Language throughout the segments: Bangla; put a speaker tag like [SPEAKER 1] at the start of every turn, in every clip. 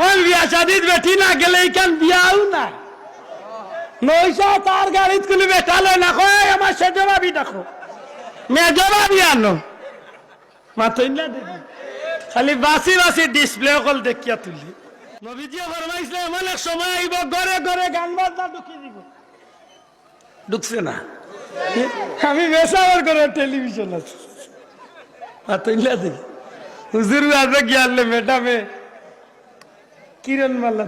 [SPEAKER 1] বিয়া শাদিত বেটি না গেলে বিয়াও না নইসা তার গাড়িত কোনো বেটালে না কয় আমার সে জবাবি দেখো মে জবাবি আনো। মাতই খালি বাসি বাসি ডিসপ্লে অকল দেখিয়া তুলি। নবীজিও ফরমাইছিল এমন এক সময় আইব ঘরে ঘরে গান বাজনা ঢুকি দিব। ঢুকছে না? আমি বেসাবার করে টেলিভিশন আছে। মাতই দেখি হুজুর কিরণ মাল্লা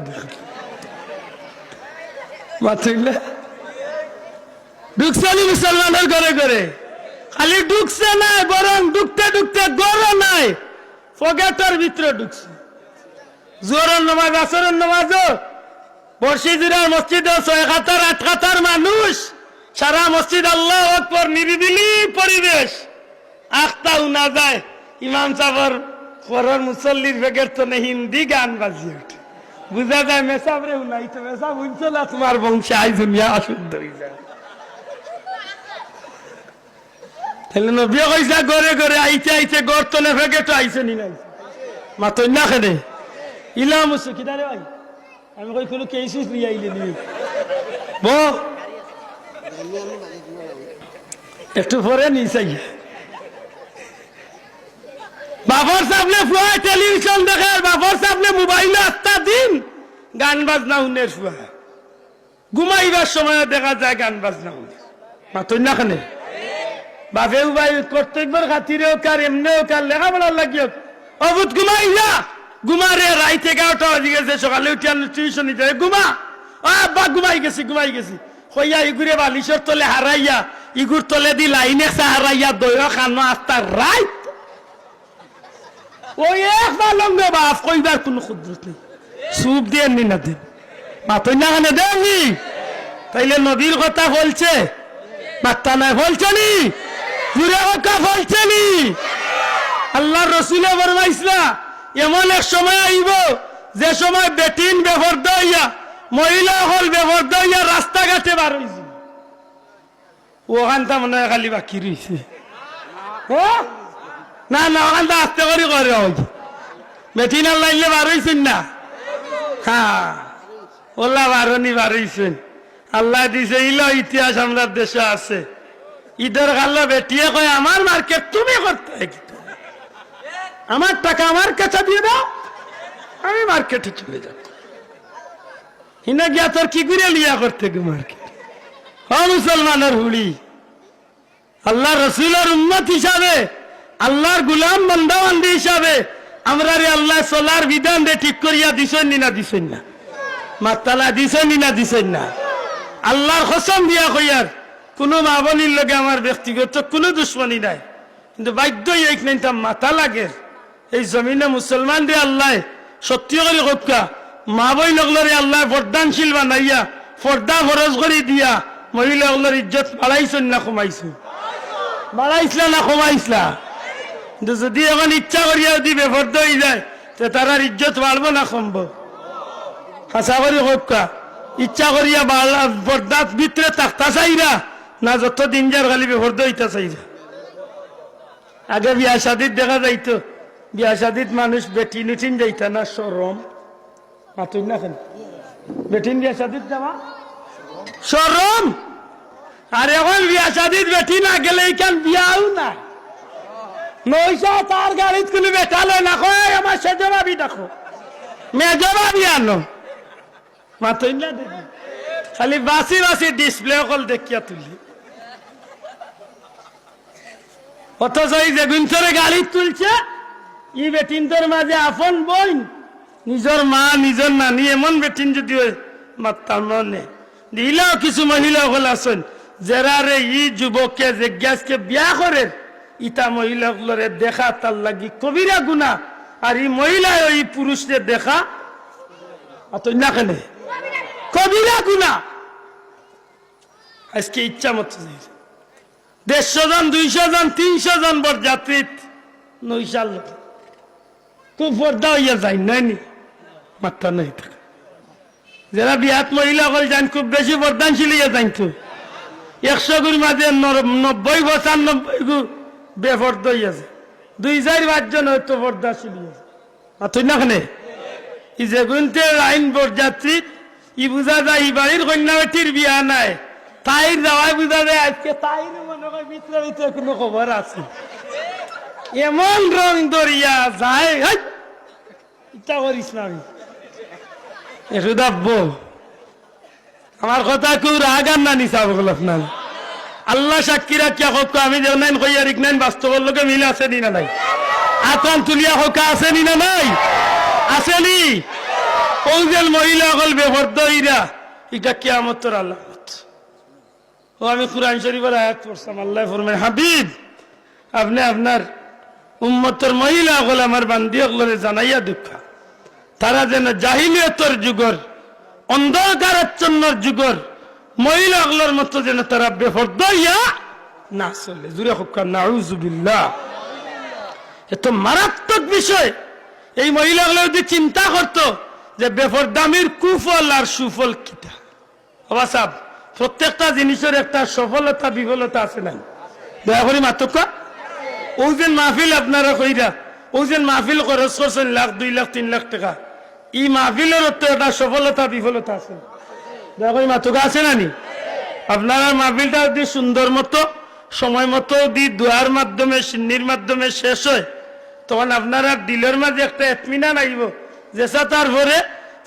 [SPEAKER 1] মাতইলে ঢুকছে নি মুসলমানের ঘরে ঘরে। খালি ঢুকছে না বরং ঢুকতে ঢুকতে গড় নাই। পকেটের ভিতরে ঢুকছে। জোরের নামাজ ছয় কাতার আট কাতার মানুষ। সারা মসজিদ আল্লাহ আকবর, নিরিবিলি পরিবেশ। আখতা উনা যায়। ইমাম সাহর পরের মুসল্লির বেগের তো নেই, হিন্দি গান বাজিয়ে ওঠে। বুঝা যায় মেসাব রে উনাই তো, মেসাব না তোমার বংশে আই দুনিয়া অশুদ্ধ হয়ে যায় তাহলে নবিয়া কইসা গড়ে গড়ে আইতে আইতে গড় তলে ফেকে তো আইছে নি নাই। মাতই না খেলে ইলাম হচ্ছে কিনা রে ভাই? আমি কই, কোনো কেসিস নিয়ে আইলে নি। ব একটু পরে নি চাই বাবার সামনে ফুয়া টেলিভিশন দেখে আর বাবার সামনে মোবাইলে আত্মা দিন গান বাজনা শুনে ফুয়া ঘুমাইবার সময় দেখা যায় গান বাজনা শুনে। মাতই না খানে বাপেও ভাই কর্তব্যের খাতিরেও কার এমনিও কার লেখাপড়া লাগিও অবুত ঘুমাই যা। ঘুমা রে রাইতে এগারোটা বাজে গেছে, সকালে উঠে টিউশন নিতে ঘুমা। আব্বা, ঘুমাই গেছি ঘুমাই গেছি। হইয়া ইগুরে বালিশর তলে হারাইয়া ইগুর তলে দি লাইনে হারাইয়া দয় খানো আস্তা রাইত ওই এক পালঙ্গ বাপ, কইবার কোনো ক্ষুদ্রত নেই। সুপ দিয়ে নি না দিন মাতই না কানে দেননি তাইলে নদীর কথা বলছে। মাত্তা নাই বলছে নি। জুড়ে কথা বলছে নি। আল্লাহ রসুলে বরমাইসলা এমন এক সময় আইব, যে সময় বেটিন বেফর দইয়া মহিলা হল বেফর দইয়া রাস্তাঘাটে বার হইছে। ওখানটা মনে হয় খালি বাকি রইছে। হ্যাঁ? না না ওখানটা আস্তে করে করে ওই বেটিন আর লাইলে না? হ্যাঁ। ওলা বারণি বার হইছেন আল্লাহ দিছে, ইলো ইতিহাস আমরা দেশে আছে। ঈদের গাল্লা বেটিয়ে কয়, আমার মার্কেট তুমি করতে আমার টাকা আমার কাছে দিয়ে দাও, আমি মার্কেটে চলে যাব। হিনা গিয়া তোর কি করে লিয়া করতে গো মার্কেট হ মুসলমানের হুড়ি। আল্লাহ রসুলের উন্মত হিসাবে আল্লাহর গুলাম বন্দাবন্দি হিসাবে আমরা রে আল্লাহ সোলার বিধান রে ঠিক করিয়া দিছেন নি না দিছেন না? মাতালা দিছেন নি না দিছেন না? আল্লাহর কসম দিয়া কইয়ার, কোনো মা বোনির লগে আমার ব্যক্তিগত কোনো দুশ্মনী নাই। কিন্তু বাধ্যই এই নাইটা মাথা লাগে। এই জমিনে মুসলমান রে আল্লাহ, সত্যি করে কক্কা মা বই লগলরে আল্লাহ বরদানশীল বানাইয়া পর্দা খরচ করে দিয়া, মহিলা ইজ্জত বাড়াইছেন না কমাইছো বাড়াইছিলা না কমাইছিলা? কিন্তু যদি এখন ইচ্ছা করিয়া যদি বেফর্দ হয়ে যায়, তো তারার ইজ্জত বাড়বো না কমবো? হাসা করি কক্কা ইচ্ছা করিয়া বরদাত ভিতরে তাকতা চাইরা, না যত দিন যার খালি বেফর্দ হইতা চাইরা। আগে বিয়া শাদিত দেখা যাইতো। বিয়া শাদিত মানুষ বেটিন উঠিন যাইতা না, সরম। মাতুই না কেন? বেটিন বিয়া শাদিত যাওয়া সরম? আর এখন বিয়া শাদিত বেটি না গেলে বিয়াও না নইসা তার গাড়িত কোনো বেটালে না কয় আমার সে জবাবি দেখো। মে জবাবি আনো। মাতই না দেখি খালি বাসি বাসি ডিসপ্লে অকল দেখিয়া তুলি। অথচ এই যে গুঞ্চরে গাড়ি তুলছে, ই বেটিনদের মাঝে আপন বইন। নিজের মা নিজের নানি, এমন বেটিন যদি মাত্তার মনে। দিলাও কিছু মহিলা হল আছেন যারা রে ই যুবককে গ্যাসকে বিয়া করে ইটা মহিলাগুলোরে দেখা তার লাগি কবিরা গুণা, আর এই মহিলা ওই পুরুষরে দেখা অত না কেনে। কবিরা গুণা। আজকে ইচ্ছা মতো। দেড়শো জন, দুইশো জন, তিনশো জন বরযাত্রী নৈশাল খুব পর্দা হইয়া যায় নয়নি মাত্রা নাই থাকে। যারা বিহাত মহিলা হল যান, খুব বেশি বর্দানশীল হইয়া যান তো একশো গুর মাঝে নব্বই, পঁচানব্বই গু বেফর্দ হইয়াছে। দুই চার পাঁচজন হয়তো পর্দাশীল হইয়াছে আর তুই না খানে? ই যে গুনতে আইন বরযাত্রী, ই বুঝা যায় ই বাড়ির কন্যা বেটির বিয়া নাই। তাইর যাওয়াই বুঝা যায় আজকে তাইর মনে হয় ভিতরে ভিতরে কোনো খবর আছে। এমন রং দরিয়া যায়! ইচ্ছা করিস না আমি একটু দাব্বো আমার কথা কেউ রাগ আর না নিসা বল আপনার আল্লাহ সাক্ষী রাখিয়া হোক, আমি যে নাইন কইয়া রিক নাইন বাস্তবের লোকে মিল আছে নি না নাই? আতন তুলিয়া হোক, আছে নি না নাই? আছে নি? ওজেল মহিলা হল বেভর্দ ইরা এটা কিয়ামতর আল্লাহত ও, আমি কুরআন শরীফের আয়াত পড়ছিলাম, আল্লাহ ফরমায়, হাবিব, আপনি আপনার উম্মতর মহিলা হল আমার বান্দি হলরে জানাইয়া দুঃখ। তারা যেন জাহিলিয়তর যুগর অন্ধকারাচ্ছন্নর যুগর মহিলাগুলোর মতো যেন তারা বেফর্দ না চলে। জুড়ে হোক নাউজুবিল্লাহ এত মারাত্মক বিষয়। এই মহিলাগুলো যদি চিন্তা করতো যে বেফরদামির কুফল আর সুফল কিতা। বাবা সাহ প্রত্যেকটা জিনিসের একটা সফলতা, বিফলতা আছে না দয়া করি মাতক ওজন মাহফিল আপনারা কইরা ওজন মাহফিল খরচ করছেন লাখ, দুই লাখ, তিন লাখ টাকা ই মাহফিলের একটা সফলতা, বিফলতা আছে। দয়া করি মাতক আছে না নি? আপনারা মাহফিলটা যদি সুন্দর মতো, সময় মতো দি দোয়ার মাধ্যমে, সিন্নির মাধ্যমে শেষ হয়, তখন আপনারা দিলের মাঝে একটা এতমিনান আইব। যেসা তারপরে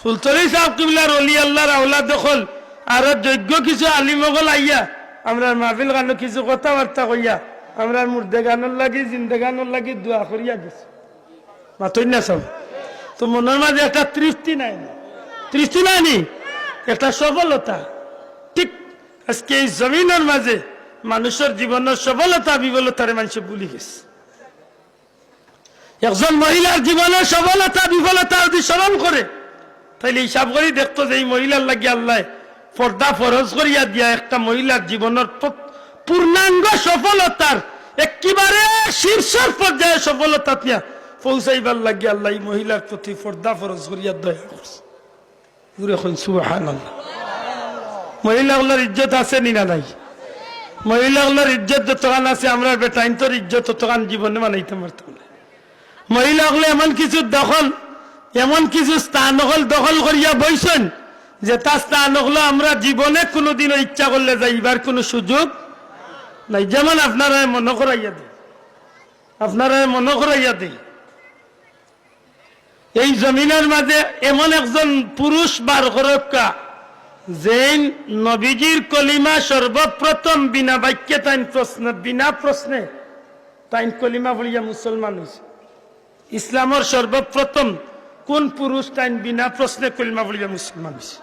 [SPEAKER 1] ফুলতলি সাহেব কিবলার অলি আল্লাহর আওলা দখল আর যোগ্য কিছু আলিমগল আইয়া, আমরা মাহফিল গানো কিছু কথাবার্তা কইয়া, আমরা মুর্দে গানোর লাগি, জিন্দে গানোর লাগি দোয়া করিয়া গেছি। মাতই না সব? তো মনের মাঝে একটা তৃপ্তি নাই তৃপ্তি নাই নি? একটা সফলতা। ঠিক আজকে এই জমিনের মাঝে মানুষের জীবনের সফলতা, বিফলতারে মানুষ ভুলি গেছে। একজন মহিলার জীবনের সফলতা, বিফলতা যদি স্মরণ করে, তাইলে হিসাব করি দেখতো যে এই মহিলার লাগি আল্লাহ পর্দা ফরজ করিয়া দিয়া একটা মহিলার জীবনের পূর্ণাঙ্গ সফলতার একেবারে শীর্ষের পর্যায়ে সফলতা দিয়া পৌঁছাইবার লাগি আল্লাহ এই মহিলার প্রতি পর্দা ফরজ করিয়া দয়া করছে। সুবহানাল্লাহ। মহিলাগুলোর ইজ্জত আছে নি নাই? মহিলাগুলোর ইজ্জত যতখান আছে, আমরা বেটাইন তোর ইজ্জত ততখান জীবনে মানাইতে পারতাম মহিলাগুলো এমন কিছু দখল, এমন কিছু স্থান হল দখল করিয়া বইছেন, যে তার স্থান হলো আমরা জীবনে কোনোদিনও ইচ্ছা করলে যাইবার কোনো সুযোগ নাই। যেমন আপনারা মনে করাইয়া দিই আপনারা মনে করাইয়া দিই এই জমিনের মাঝে এমন একজন পুরুষ বার করক্কা যেন নবীজির কলিমা সর্বপ্রথম বিনা বাক্যে তাইন প্রশ্ন, বিনা প্রশ্নে তাইন কলিমা বলিয়া মুসলমান হয়েছে ইসলামের সর্বপ্রথম কোন পুরুষ তাইন বিনা প্রশ্নে কলিমা বলিয়া মুসলমান হয়েছে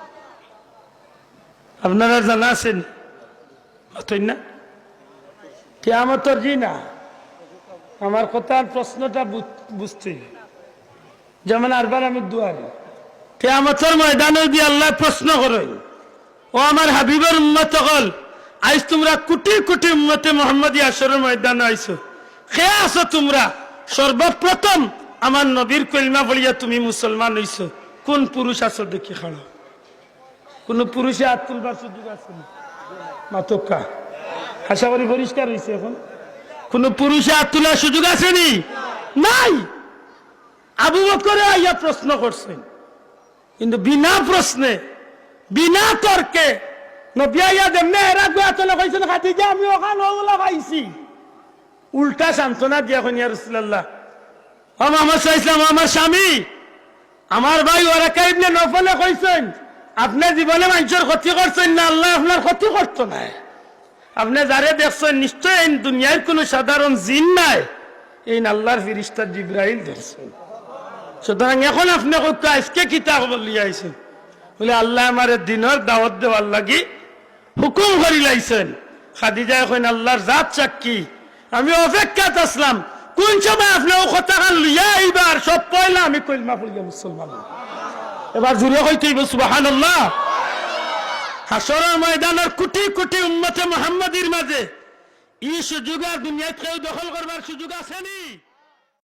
[SPEAKER 1] আপনারা জানা আছেন? না? কেয়ামতর জি না আমার কথার প্রশ্নটা বুঝ- বুঝতে। যেমন আরবার আমি দুয়ারি কেয়ামতর ময়দানে দিয়ে আল্লাহ প্রশ্ন করেন ও আমার হাবিবের উম্মত হল আইস তোমরা কোটি কোটি উম্মতে মোহাম্মদ আসরের ময়দানে আইছো? খে আছো তোমরা? সর্বপ্রথম আমার নবীর কলিমা বলিয়া তুমি মুসলমান হইছো। কোন পুরুষ আছো দেখি খাড়ো। কোন পুরুষে হাত তুলবার সুযোগ আছে? মাতকা। আশা করি পরিষ্কার হয়েছে এখন। কোন পুরুষে হাত তোলার সুযোগ আসেনি নাই! আবু বকরে আইয়া প্রশ্ন করছেন। কিন্তু বিনা প্রশ্নে, বিনা তর্কে উল্টা দিয়া স্বামী, আমার ভাই ওরাকা ইবনে নফলে কইছেন, আপনি জীবনে মানুষের ক্ষতি করছেন না, আল্লাহ আপনার ক্ষতি করতো না। আপনি যারে দেখছেন নিশ্চয় দুনিয়ার কোনো সাধারণ জিন নাই। এই আল্লাহর ফিরিস্তার জিব্রাইল দেখছেন সুতরাং এখন আপনি কইতে, আজকে কিতাব আইছেন? বলে, আল্লাহ আমার দিনের দাওয়াত দেওয়ার লাগি হুকুম করি লাইছেন। খাদিজা এখন আল্লাহর জাত সাক্ষী আমি অপেক্ষাত আসলাম, কোন সময় আপনি ও কথা লইয়া এইবার সব পয়লা আমি কইলমা পড়িয়া মুসলমান। এবার জুড়ে হইতে সুবাহান আল্লাহ হাসরের ময়দানের কোটি কোটি উম্মতে মোহাম্মদীর মাঝে ই সুযোগ আর দুনিয়ায় কেউ দখল করবার সুযোগ আছে নি?